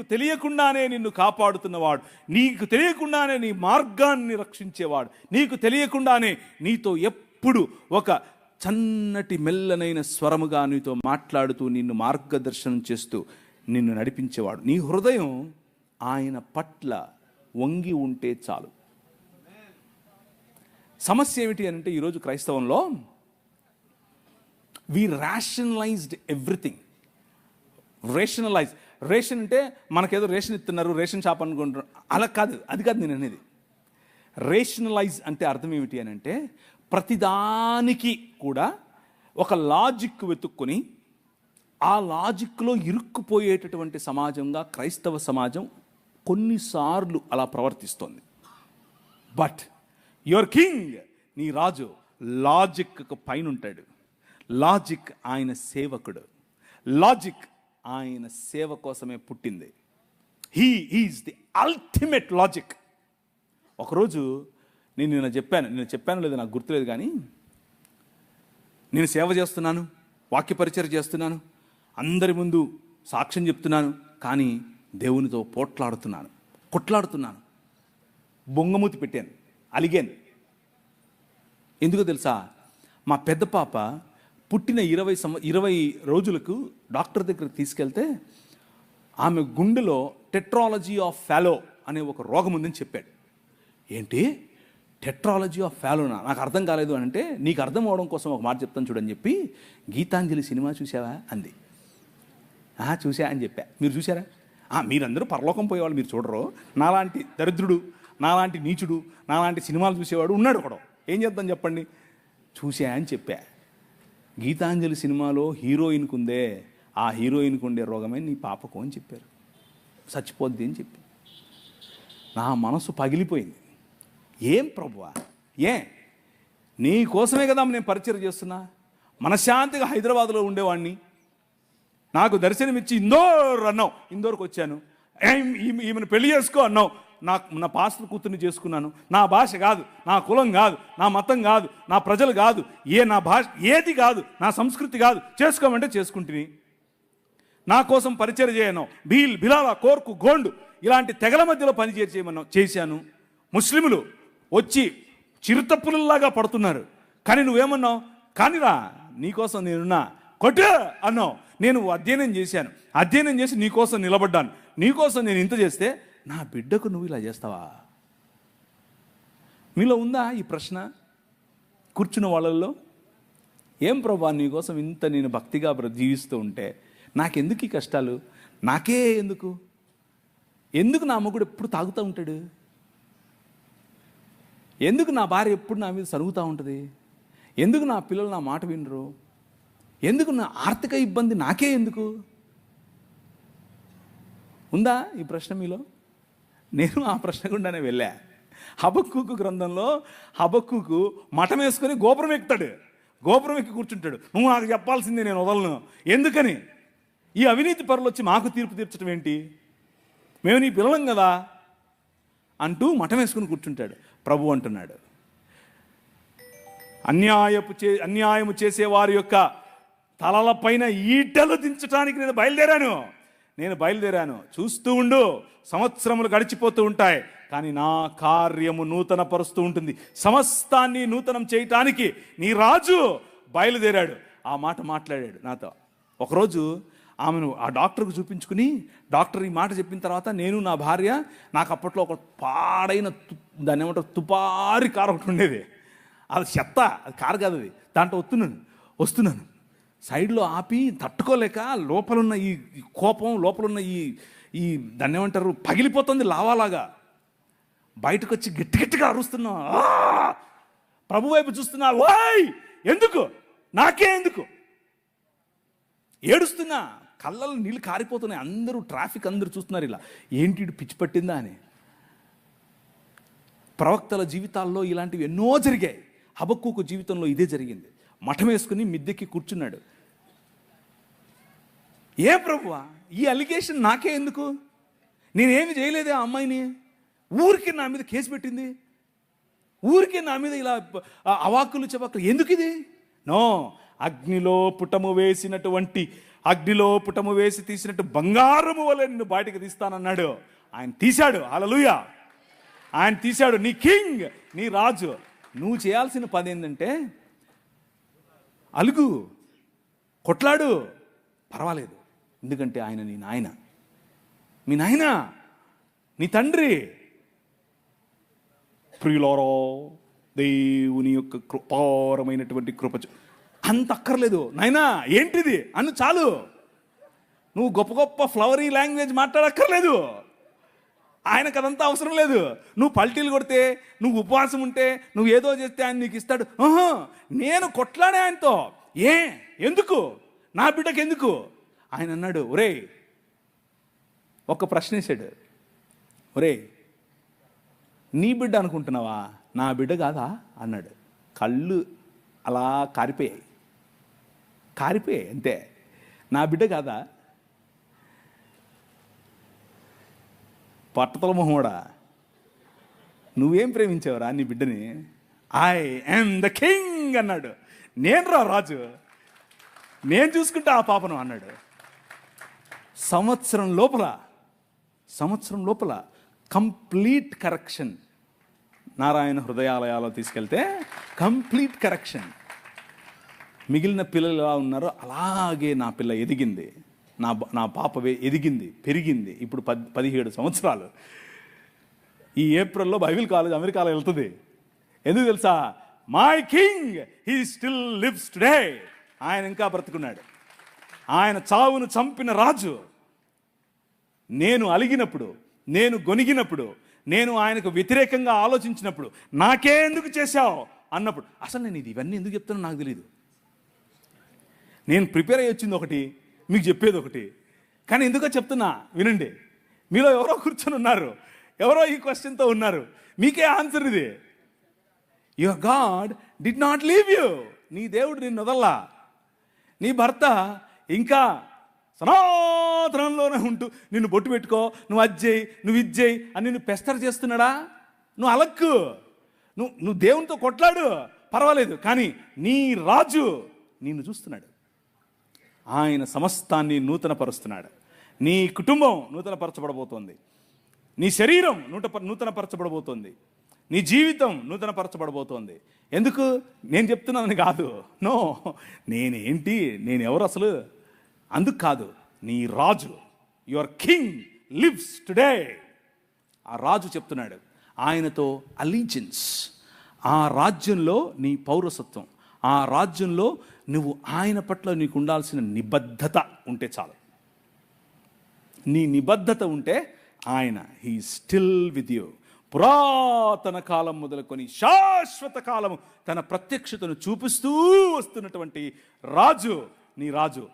నీకు తెలియకుండానే నిన్ను కాపాడుతున్నవాడు. నీకు తెలియకుండానే నీ మార్గాన్ని రక్షించేవాడు. నీకు తెలియకుండానే నీతో ఎప్పుడు ఒక చన్నటి మెల్లనైన స్వరముగా నీతో మాట్లాడుతూ నిన్ను మార్గదర్శనం చేస్తూ నిన్ను నడిపించేవాడు. నీ హృదయం ఆయన పట్ల వంగి ఉంటే చాలు. సమస్య ఏమిటి అంటే ఈరోజు క్రైస్తవంలో we rationalized everything rationalize ration అంటే మనకేదో రేషన్ ఇస్తున్నారు రేషన్ షాప్ అనుకుంటున్నారు. అలా కాదు అది కాదు నేను అనేది. రేషనలైజ్ అంటే అర్థం ఏమిటి అని అంటే ప్రతిదానికి కూడా ఒక లాజిక్ వెతుక్కొని ఆ లాజిక్లో ఇరుక్కుపోయేటటువంటి సమాజంగా క్రైస్తవ సమాజం కొన్నిసార్లు అలా ప్రవర్తిస్తోంది. బట్ యువర్ కింగ్ నీ రాజు లాజిక్ పైన ఉంటాడు లాజిక్ ఆయన సేవకుడు. లాజిక్ ఆయన సేవ కోసమే పుట్టింది. He is the ultimate logic ఒకరోజు నేను నిన్న చెప్పాను నేను చెప్పాను లేదు నాకు గుర్తులేదు కానీ నేను సేవ చేస్తున్నాను వాక్య పరిచయం చేస్తున్నాను అందరి ముందు సాక్ష్యం చెప్తున్నాను కానీ దేవునితో పోట్లాడుతున్నాను కొట్లాడుతున్నాను బొంగమూతి పెట్టాను అలిగాను. ఎందుకో తెలుసా? మా పెద్ద పాప పుట్టిన ఇరవై సంవ ఇరవై రోజులకు డాక్టర్ దగ్గరికి తీసుకెళ్తే ఆమె గుండెలో టెట్రాలజీ ఆఫ్ ఫాలో అనే ఒక రోగం ఉందని చెప్పాడు. ఏంటి? టెట్రాలజీ ఆఫ్ ఫాలోనా? నాకు అర్థం కాలేదు అని అంటే నీకు అర్థం అవడం కోసం ఒక మాట చెప్తాను చూడని చెప్పి గీతాంజలి సినిమా చూసావా అంది. చూసా అని చెప్పా. మీరు చూసారా మీరందరూ పరలోకం పోయేవాళ్ళు మీరు చూడరు. నాలాంటి దరిద్రుడు నాలాంటి నీచుడు నాలాంటి సినిమాలు చూసేవాడు ఉన్నాడు ఒకడు. ఏం చేద్దాం చెప్పండి? చూసా అని చెప్పా. గీతాంజలి సినిమాలో హీరోయిన్కు ఉందే ఆ హీరోయిన్కు ఉండే రోగమే నీ పాపకు అని చెప్పారు. చచ్చిపోద్ది అని చెప్పి. నా మనసు పగిలిపోయింది. ఏం ప్రభువా? ఏ? నీ కోసమే కదా నేను పరిచయం చేస్తున్నా. మనశ్శాంతిగా హైదరాబాద్లో ఉండేవాడిని నాకు దర్శనమిచ్చి ఇందోర్ అన్నావు. ఇందోర్కి వచ్చాను ఈమెను పెళ్ళి చేసుకో అన్నావు. నా నా పాస్టర్ కూతుర్ని చేసుకున్నాను. నా భాష కాదు నా కులం కాదు నా మతం కాదు నా ప్రజలు కాదు ఏ నా భాష ఏది కాదు నా సంస్కృతి కాదు చేసుకోమంటే చేసుకుంటుని. నా కోసం పరిచయం చేయను. బీల్ బిలాల కోర్కు గోండు ఇలాంటి తెగల మధ్యలో పని చేయమన్నా చేశాను. ముస్లిములు వచ్చి చిరుతప్పులలాగా పడుతున్నారు. కానీ నువ్వేమన్నావు? కానిరా నీకోసం నేనున్నా. కొట్టు అన్నావు. నేను అధ్యయనం చేశాను. అధ్యయనం చేసి నీకోసం నిలబడ్డాను. నీకోసం నేను ఇంత చేస్తే నా బిడ్డకు నువ్వు ఇలా చేస్తావా? మీలో ఉందా ఈ ప్రశ్న? కూర్చున్న వాళ్ళల్లో? ఏం ప్రభా నీకోసం ఇంత నేను భక్తిగా జీవిస్తూ ఉంటే నాకెందుకు ఈ కష్టాలు? నాకే ఎందుకు? ఎందుకు నా మొగుడు ఎప్పుడు తాగుతూ ఉంటాడు? ఎందుకు నా భార్య ఎప్పుడు నా మీద సరుగుతూ ఉంటుంది? ఎందుకు నా పిల్లలు నా మాట వినరు? ఎందుకు నా ఆర్థిక ఇబ్బంది నాకే ఎందుకు? ఉందా ఈ ప్రశ్న మీలో? నేను ఆ ప్రశ్న గుండానే వెళ్ళా. హబక్కుకు గ్రంథంలో హబక్కుకు మఠం వేసుకొని గోపురం ఎక్కుతాడు. గోపురం ఎక్కి కూర్చుంటాడు. నువ్వు నాకు చెప్పాల్సిందే నేను వదలను. ఎందుకని? ఈ అవినీతి పరులు వచ్చి మాకు తీర్పు తీర్చడం ఏంటి? మేము నీ పిల్లలం కదా అంటూ మఠం వేసుకుని కూర్చుంటాడు ప్రభు అంటున్నాడు. అన్యాయపు చే అన్యాయము చేసే వారి యొక్క తలలపైన ఈటలు దించడానికి నేను బయలుదేరాను. నేను బయలుదేరాను. చూస్తూ ఉండు సంవత్సరములు గడిచిపోతూ ఉంటాయి. కానీ నా కార్యము నూతన పరుస్తూ ఉంటుంది. సమస్తాన్ని నూతనం చేయటానికి నీ రాజు బయలుదేరాడు. ఆ మాట మాట్లాడాడు నాతో. ఒకరోజు ఆమెను ఆ డాక్టర్కు చూపించుకుని డాక్టర్ ఈ మాట చెప్పిన తర్వాత నేను నా భార్య నాకు అప్పట్లో ఒక పాడైన దాని దాన్ని ఏమంటారు? తుపారి కారు ఒకటి ఉండేది. అది చెత్త అది కారు కాదు అది. దాంట్లో వస్తున్నాను వస్తున్నాను. సైడ్లో ఆపి తట్టుకోలేక లోపలున్న ఈ కోపం లోపలున్న ఈ ఈ దాన్ని ఏమంటారు పగిలిపోతుంది లావాలాగా. బయటకు వచ్చి గట్టి గట్టిగా అరుస్తున్నా ప్రభు వైపు చూస్తున్నా వాయ్ ఎందుకు? నాకే ఎందుకు? ఏడుస్తున్నా కళ్ళలో నీళ్ళు కారిపోతున్నాయి. అందరూ ట్రాఫిక్ అందరూ చూస్తున్నారు ఇలా. ఏంటి పిచ్చి పట్టిందా? అని. ప్రవక్తల జీవితాల్లో ఇలాంటివి ఎన్నో జరిగాయి. హబక్కుకు జీవితంలో ఇదే జరిగింది. మఠం వేసుకుని మిద్దెక్కి కూర్చున్నాడు. ఏ ప్రభువా? ఈ అలిగేషన్ నాకే ఎందుకు? నేనేమి చేయలేదే ఆ అమ్మాయిని? ఊరికి నా మీద కేసు పెట్టింది. ఊరికే నా మీద ఇలా అవాకులు చవాకులు ఎందుకు ఇది నో అగ్నిలో పుటము వేసినటువంటి అగ్నిలో పుటము వేసి తీసినట్టు బంగారము వల్ల నిన్ను బయటకు తీస్తానన్నాడు. ఆయన తీశాడు. అలలుయ ఆయన తీశాడు. నీ కింగ్ నీ రాజు. నువ్వు చేయాల్సిన పని ఏంటంటే అలుగు. కొట్లాడు. పర్వాలేదు. ఎందుకంటే ఆయన నీ నాయన. మీ నాయన నీ తండ్రి. ప్రియులారో దేవుని యొక్క కృపారమైనటువంటి కృప అంత అక్కర్లేదు. నాయనా ఏంటిది? అన్ను చాలు. నువ్వు గొప్ప గొప్ప ఫ్లవరీ లాంగ్వేజ్ మాట్లాడక్కర్లేదు. ఆయనకు అదంతా అవసరం లేదు. నువ్వు పల్టీలు కొడితే నువ్వు ఉపవాసం ఉంటే నువ్వు ఏదో చేస్తే ఆయన నీకు ఇస్తాడు. నేను కొట్లాడే ఆయనతో. ఏ? ఎందుకు? నా బిడ్డకి ఎందుకు ఆయన అన్నాడు ఒరే ఒక ప్రశ్న వేసాడు. ఒరే నీ బిడ్డ అనుకుంటున్నావా? నా బిడ్డ కాదా? అన్నాడు. కళ్ళు అలా కారిపోయాయి. కారిపోయాయి అంతే. నా బిడ్డ కాదా? పట్టతల మొహోడా నువ్వేం ప్రేమించావురా నీ బిడ్డని? ఐ యామ్ ద కింగ్ అన్నాడు. నేను రా రాజు. నేను చూసుకుంటా ఆ పాపను అన్నాడు. సంవత్సరం లోపల సంవత్సరం లోపల కంప్లీట్ కరెక్షన్ నారాయణ హృదయాలయాలో తీసుకెళ్తే కంప్లీట్ కరెక్షన్. మిగిలిన పిల్లలు ఎలా ఉన్నారో అలాగే నా పిల్ల ఎదిగింది. నా నా పాపవే ఎదిగింది పెరిగింది ఇప్పుడు పద్ పదిహేడు సంవత్సరాలు. ఈ ఏప్రిల్లో బైబిల్ కాలేజ్ అమెరికాలో వెళ్తుంది. ఎందుకు తెలుసా? My king he still lives today ఆయన ఇంకా బ్రతుకున్నాడు. ఆయన చావును చంపిన రాజు. నేను అలిగినప్పుడు నేను గొనిగినప్పుడు నేను ఆయనకు వ్యతిరేకంగా ఆలోచించినప్పుడు నాకే ఎందుకు చేశావు అన్నప్పుడు అసలు నేను ఇది ఇవన్నీ ఎందుకు చెప్తానో నాకు తెలియదు నేను ప్రిపేర్ అయ్యి వచ్చింది ఒకటి మీకు చెప్పేది ఒకటి. కానీ ఎందుకో చెప్తున్నా వినండి. మీలో ఎవరో కూర్చొని ఉన్నారు ఎవరో ఈ క్వశ్చన్తో ఉన్నారు. మీకే ఆన్సర్ ఇది. Your god did not leave you. నీ దేవుడు నిన్ను వదల్లా. నీ భర్త ఇంకా సనాతనంలోనే ఉంటూ నిన్ను బొట్టు పెట్టుకో నువ్వు అజ్జేయి నువ్వు ఇజ్జేయి అని నిన్ను పెస్టర్ చేస్తున్నాడా? నువ్వు అలక్కు. నువ్వు నువ్వు దేవునితో కొట్లాడు. పర్వాలేదు కానీ నీ రాజు నిన్ను చూస్తున్నాడు. ఆయన సమస్తాన్ని నూతనపరుస్తున్నాడు. నీ కుటుంబం నూతనపరచబడబోతోంది. నీ శరీరం నూట నూతనపరచబడబోతోంది. నీ జీవితం నూతనపరచబడబోతోంది. ఎందుకు? నేను చెప్తున్నానని కాదు. నో నేనేంటి? నేను ఎవరు అసలు? అందుకు కాదు నీ రాజు యువర్ కింగ్ లివ్స్ టుడే ఆ రాజు చెప్తున్నాడు ఆయనతో అలీజెన్స్ ఆ రాజ్యంలో నీ పౌరసత్వం ఆ రాజ్యంలో నువ్వు ఆయన పట్ల నీకు ఉండాల్సిన నిబద్ధత ఉంటే చాలు. నీ నిబద్ధత ఉంటే ఆయన హీ స్టిల్ విత్ యూ పురాతన కాలం మొదలుకొని శాశ్వత కాలము తన ప్రత్యక్షతను చూపిస్తూ వస్తున్నటువంటి రాజు నీ రాజు.